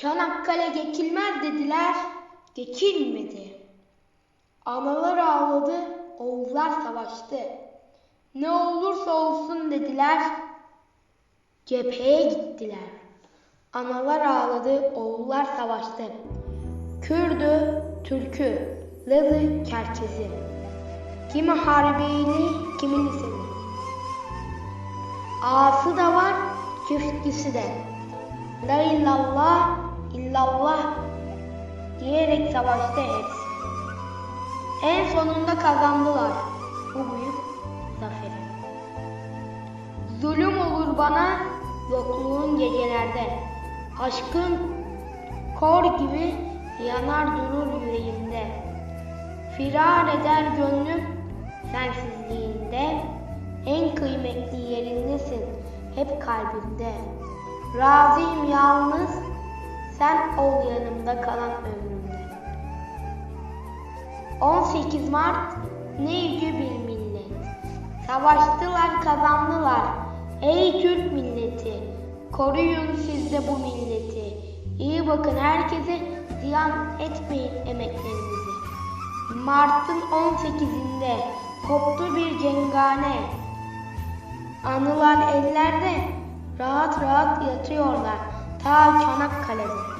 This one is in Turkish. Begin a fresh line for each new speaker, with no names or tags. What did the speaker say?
Çanakkale geçilmez dediler, geçilmedi. Analar ağladı, oğullar savaştı. Ne olursa olsun dediler, cepheye gittiler. Analar ağladı, oğullar savaştı. Kürdü, Türkü, Lazı, Kerçezi. Kimi harbiyeli, kimi liseli. Ağası da var, küftüsü de. La illallah, illallah diyerek savaştı hepsi. En sonunda kazandılar bu büyük zaferi. Zulüm olur bana yokluğun gecelerde. Aşkın kor gibi yanar durur yüreğimde. Firar eder gönlüm sensizliğinde. En kıymetli yerindesin hep kalbimde. Razıyım yalnız sen ol yanımda kalan ömrümde. 18 Mart ne yüce bir millet. Savaştılar kazandılar. Ey Türk milleti. Koruyun siz de bu milleti. İyi bakın herkese ziyan etmeyin emeklerinizi. Mart'ın 18'inde koptu bir cengane. Anılar ellerde rahat rahat yatıyorlar ta Çanakkale'de.